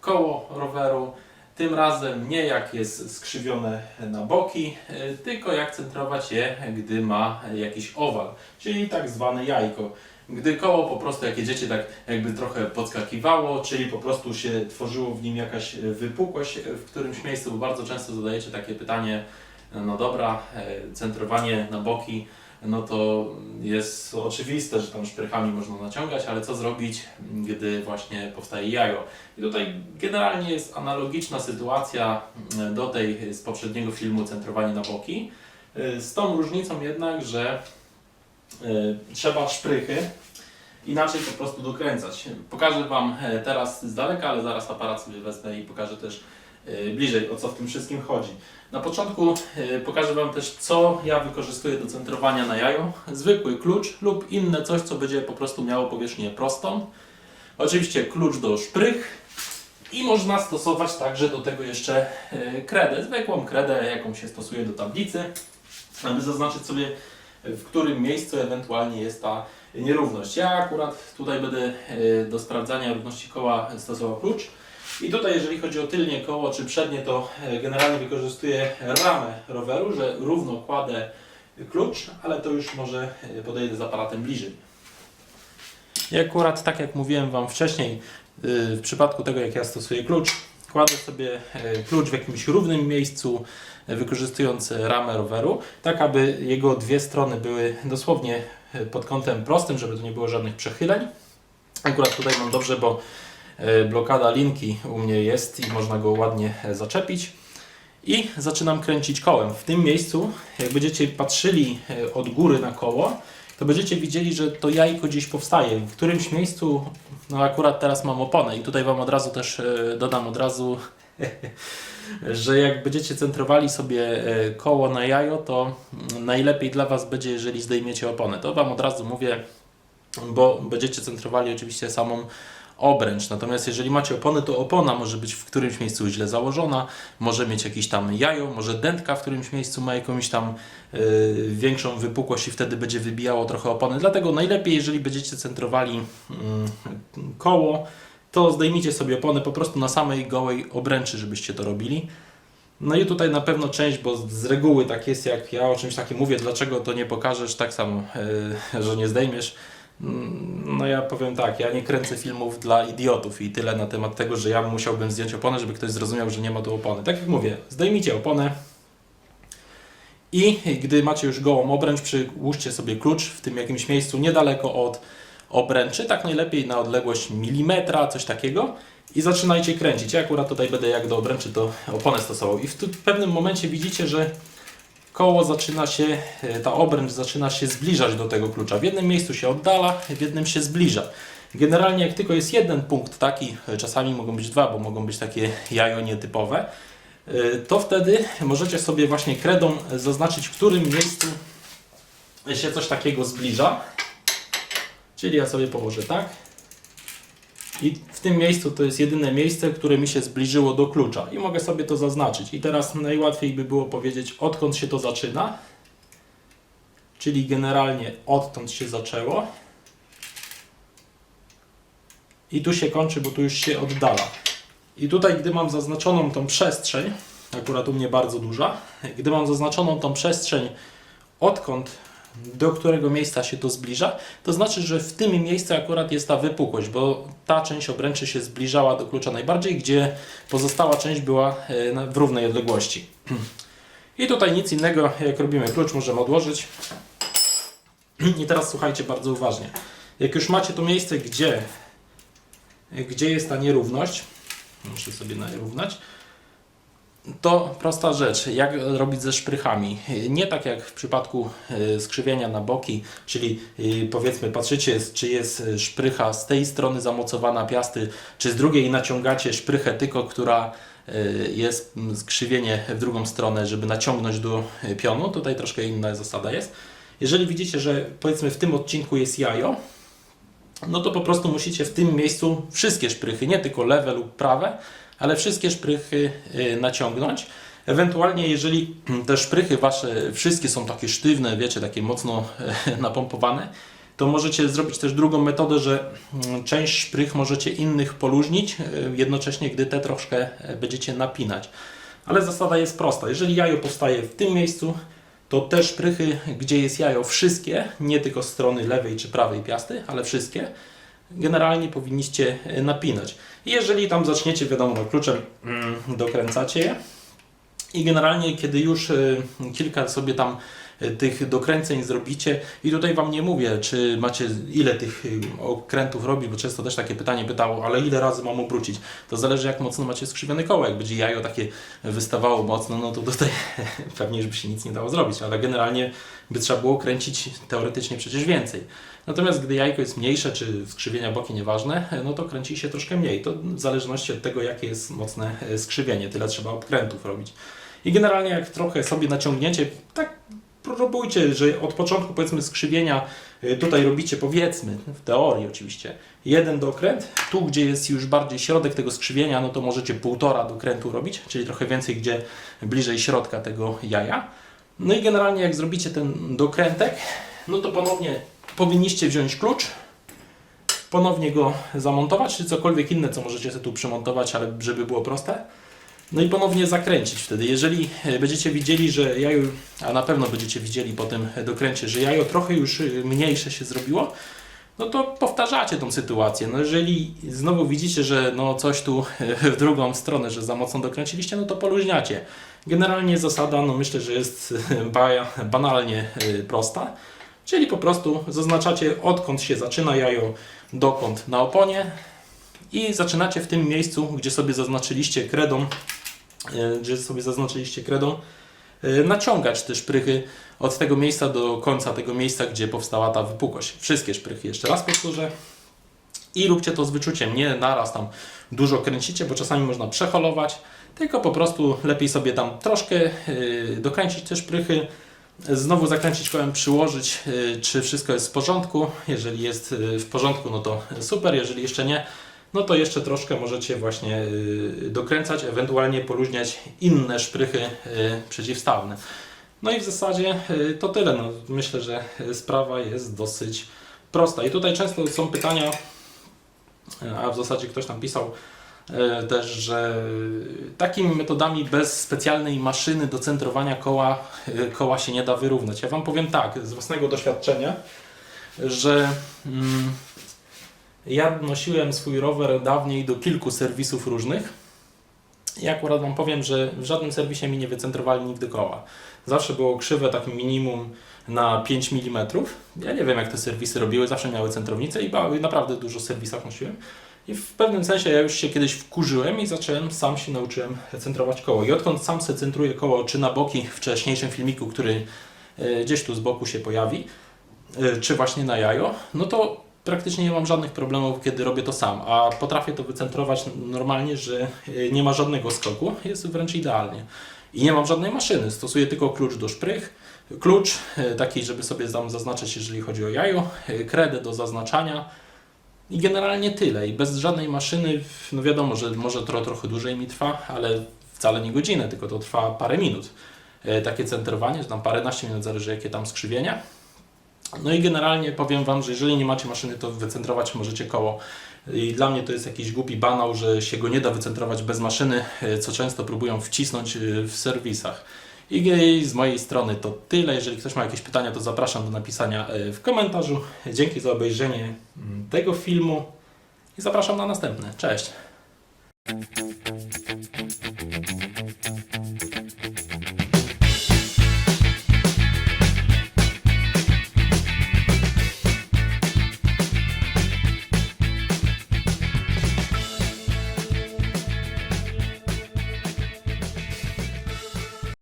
koło roweru. Tym razem nie jak jest skrzywione na boki, e, tylko jak centrować je, gdy ma jakiś owal, czyli tak zwane jajko. Gdy koło po prostu jak jedziecie tak jakby trochę podskakiwało, czyli po prostu się tworzyło w nim jakaś wypukłość w którymś miejscu, bo bardzo często zadajecie takie pytanie, no dobra, e, centrowanie na boki, no to jest oczywiste, że tam szprychami można naciągać, ale co zrobić, gdy właśnie powstaje jajo? I tutaj generalnie jest analogiczna sytuacja mm, do tej z poprzedniego filmu Centrowanie na boki, e, z tą różnicą jednak, że e, trzeba szprychy inaczej po prostu dokręcać. Pokażę Wam e, teraz z daleka, ale zaraz aparat sobie wezmę i pokażę też e, bliżej o co w tym wszystkim chodzi. Na początku e, pokażę Wam też co ja wykorzystuję do centrowania na jajo. Zwykły klucz lub inne coś, co będzie po prostu miało powierzchnię prostą. Oczywiście klucz do szprych i można stosować także do tego jeszcze kredę, zwykłą kredę, jaką się stosuje do tablicy, aby zaznaczyć sobie w którym miejscu ewentualnie jest ta nierówność. Ja akurat tutaj będę e, do sprawdzania równości koła stosował klucz. I tutaj jeżeli chodzi o tylnie koło czy przednie, to e, generalnie wykorzystuję ramę roweru, że równo kładę klucz, ale to już może e, podejdę z aparatem bliżej. I akurat tak jak mówiłem Wam wcześniej, w przypadku tego jak ja stosuję klucz, kładę sobie e, klucz w jakimś równym miejscu, e, wykorzystując ramę roweru, tak aby jego dwie strony były dosłownie e, pod kątem prostym, żeby tu nie było żadnych przechyleń. Akurat tutaj mam dobrze, bo blokada linki u mnie jest i można go ładnie zaczepić. I zaczynam kręcić kołem. W tym miejscu, jak będziecie patrzyli od góry na koło, to będziecie widzieli, że to jajko gdzieś powstaje. W którymś miejscu, no akurat teraz mam oponę i tutaj Wam od razu też e, dodam od razu, że jak będziecie centrowali sobie e, koło na jajo, to najlepiej dla Was będzie, jeżeli zdejmiecie oponę. To Wam od razu mówię, bo będziecie centrowali oczywiście samą obręcz. Natomiast jeżeli macie opony, to opona może być w którymś miejscu źle założona, może mieć jakieś tam jajo, może dętka w którymś miejscu ma jakąś tam yy, większą wypukłość i wtedy będzie wybijało trochę opony. Dlatego najlepiej, jeżeli będziecie centrowali yy, koło, to zdejmijcie sobie opony po prostu na samej gołej obręczy, żebyście to robili. No i tutaj na pewno część, bo z reguły tak jest, jak ja o czymś takim mówię, dlaczego to nie pokażesz, tak samo, yy, że nie zdejmiesz. No ja powiem tak, ja nie kręcę filmów dla idiotów i tyle na temat tego, że ja musiałbym zdjąć oponę, żeby ktoś zrozumiał, że nie ma tu opony. Tak jak mówię, zdejmijcie oponę i gdy macie już gołą obręcz, przyłóżcie sobie klucz w tym jakimś miejscu niedaleko od obręczy, tak najlepiej na odległość milimetra, coś takiego i zaczynajcie kręcić. Ja akurat tutaj będę jak do obręczy to oponę stosował i w pewnym momencie widzicie, że koło zaczyna się, e, ta obręcz zaczyna się zbliżać do tego klucza. W jednym miejscu się oddala, w jednym się zbliża. Generalnie jak tylko jest jeden punkt taki, e, czasami mogą być dwa, bo mogą być takie jajo nietypowe, e, to wtedy możecie sobie właśnie kredą zaznaczyć, w którym miejscu się coś takiego zbliża. Czyli ja sobie położę tak. I w tym miejscu to jest jedyne miejsce, które mi się zbliżyło do klucza. I mogę sobie to zaznaczyć. I teraz najłatwiej by było powiedzieć, odkąd się to zaczyna. Czyli generalnie odtąd się zaczęło. I tu się kończy, bo tu już się oddala. I tutaj, gdy mam zaznaczoną tą przestrzeń, akurat u mnie bardzo duża, gdy mam zaznaczoną tą przestrzeń, odkąd do którego miejsca się to zbliża, to znaczy, że w tym miejscu akurat jest ta wypukłość, bo ta część obręczy się zbliżała do klucza najbardziej, gdzie pozostała część była e, w równej odległości. I tutaj nic innego, jak robimy klucz, możemy odłożyć. I teraz słuchajcie bardzo uważnie. Jak już macie to miejsce, gdzie, gdzie jest ta nierówność, muszę sobie narównać, to prosta rzecz, jak robić ze szprychami. Nie tak jak w przypadku e, skrzywienia na boki, czyli e, powiedzmy patrzycie, czy jest szprycha z tej strony zamocowana piasty, czy z drugiej naciągacie szprychę tylko, która e, jest skrzywienie w drugą stronę, żeby naciągnąć do pionu. Tutaj troszkę inna zasada jest. Jeżeli widzicie, że powiedzmy w tym odcinku jest jajo, no to po prostu musicie w tym miejscu wszystkie szprychy, nie tylko lewe lub prawe, ale wszystkie szprychy y, naciągnąć. Ewentualnie, jeżeli te szprychy wasze wszystkie są takie sztywne, wiecie, takie mocno e, napompowane, to możecie zrobić też drugą metodę, że mm, część szprych możecie innych poluźnić, y, jednocześnie gdy te troszkę e, będziecie napinać. Ale zasada jest prosta. Jeżeli jajo powstaje w tym miejscu, to te szprychy, gdzie jest jajo, wszystkie, nie tylko strony lewej czy prawej piasty, ale wszystkie, generalnie powinniście e, napinać. Jeżeli tam zaczniecie, wiadomo, kluczem mm, dokręcacie je i generalnie, kiedy już y, kilka sobie tam tych dokręceń zrobicie i tutaj Wam nie mówię, czy macie ile tych y, okrętów robić, bo często też takie pytanie pytało, ale ile razy mam obrócić? To zależy jak mocno macie skrzywione koło, jak będzie jajo takie wystawało mocno, no to tutaj pewnie już by się nic nie dało zrobić, ale generalnie by trzeba było kręcić teoretycznie przecież więcej. Natomiast gdy jajko jest mniejsze, czy skrzywienia boki nieważne, no to kręci się troszkę mniej. To w zależności od tego, jakie jest mocne e, skrzywienie, tyle trzeba obkrętów robić. I generalnie jak trochę sobie naciągniecie, tak próbujcie, że od początku powiedzmy skrzywienia y, tutaj robicie powiedzmy, w teorii oczywiście, jeden dokręt, tu gdzie jest już bardziej środek tego skrzywienia, no to możecie półtora dokrętu robić, czyli trochę więcej gdzie bliżej środka tego jaja. No i generalnie jak zrobicie ten dokrętek, no to ponownie powinniście wziąć klucz, ponownie go zamontować, czy cokolwiek inne, co możecie sobie tu przymontować, ale żeby było proste. No i ponownie zakręcić wtedy. Jeżeli e, będziecie widzieli, że jajo, a na pewno będziecie widzieli po tym dokręcie, że jajo trochę już e, mniejsze się zrobiło, no to powtarzacie tą sytuację. No jeżeli znowu widzicie, że no coś tu e, w drugą stronę, że za mocno dokręciliście, no to poluźniacie. Generalnie zasada, no myślę, że jest ba- banalnie prosta. Czyli po prostu zaznaczacie odkąd się zaczyna jajo, dokąd na oponie i zaczynacie w tym miejscu, gdzie sobie zaznaczyliście kredą, e, gdzie sobie zaznaczyliście kredą, e, naciągać te szprychy od tego miejsca do końca tego miejsca, gdzie powstała ta wypukłość. Wszystkie szprychy, jeszcze raz powtórzę. I róbcie to z wyczuciem, nie naraz tam dużo kręcicie, bo czasami można przeholować, tylko po prostu lepiej sobie tam troszkę yy, dokręcić te szprychy, znowu zakręcić kołem, przyłożyć, yy, czy wszystko jest w porządku. Jeżeli jest w porządku, no to super, jeżeli jeszcze nie, no to jeszcze troszkę możecie właśnie y, dokręcać, ewentualnie poluźniać inne szprychy y, przeciwstawne. No i w zasadzie y, to tyle. No, myślę, że sprawa jest dosyć prosta. I tutaj często są pytania, a w zasadzie ktoś tam pisał też, że takimi metodami bez specjalnej maszyny do centrowania koła, koła się nie da wyrównać. Ja Wam powiem tak, z własnego doświadczenia, że mm, ja nosiłem swój rower dawniej do kilku serwisów różnych. I akurat Wam powiem, że w żadnym serwisie mi nie wycentrowali nigdy koła. Zawsze było krzywe tak minimum na 5 mm. Ja nie wiem jak te serwisy robiły, zawsze miały centrownicę i naprawdę dużo serwisach nosiłem. I w pewnym sensie ja już się kiedyś wkurzyłem i zacząłem, sam się nauczyłem centrować koło. I odkąd sam se centruję koło, czy na boki w wcześniejszym filmiku, który e, gdzieś tu z boku się pojawi, e, czy właśnie na jajo, no to praktycznie nie mam żadnych problemów, kiedy robię to sam, a potrafię to wycentrować normalnie, że y, nie ma żadnego skoku, jest wręcz idealnie. I nie mam żadnej maszyny, stosuję tylko klucz do szprych, klucz y, taki, żeby sobie tam zaznaczyć, jeżeli chodzi o jajo, y, kredę do zaznaczania i generalnie tyle. I bez żadnej maszyny, no wiadomo, że może to trochę dłużej mi trwa, ale wcale nie godzinę, tylko to trwa parę minut. Takie centrowanie, że tam paręnaście minut, zależy jakie tam skrzywienia. No i generalnie powiem Wam, że jeżeli nie macie maszyny, to wycentrować możecie koło. I dla mnie to jest jakiś głupi banał, że się go nie da wycentrować bez maszyny, e, co często próbują wcisnąć e, w serwisach. I z mojej strony to tyle. Jeżeli ktoś ma jakieś pytania, to zapraszam do napisania e, w komentarzu. Dzięki za obejrzenie mm, tego filmu i zapraszam na następne. Cześć!